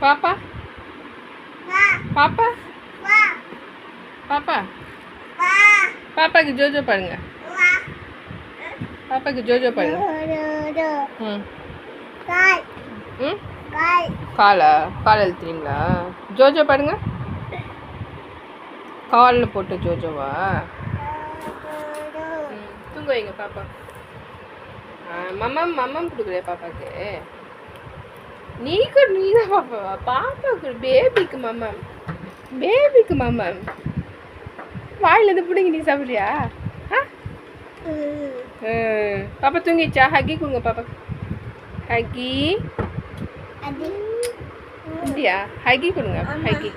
பாப்பா? பாப்பா? பாப்பா? பாப்பாக்கு ஜோஜோ பாருங்க. பாப்பாக்கு ஜோஜோ பாருங்க. ம். காலா? கால் எழுத்துறீங்களா ஜோஜோ பாருங்க. காலில் போட்டு ஜோஜோவா? தூங்க வைங்க பாப்பா. மம்மம் மம்மம் கொடுக்குறியா பாப்பாக்கு. நீ கூட நீ தான் பாப்பாவா பாப்பாவுக்கு பேபிக்கு மம்மம். பேபிக்கு மம்மம். வாயில இருந்து பிடிங்க நீ சாப்பிட்றியா. பாப்பா தூங்கிச்சா ஹக்கி கொடுங்க பாப்பா ஹக்கி அப்படியா ஹக்கி கொடுங்க ஹக்கி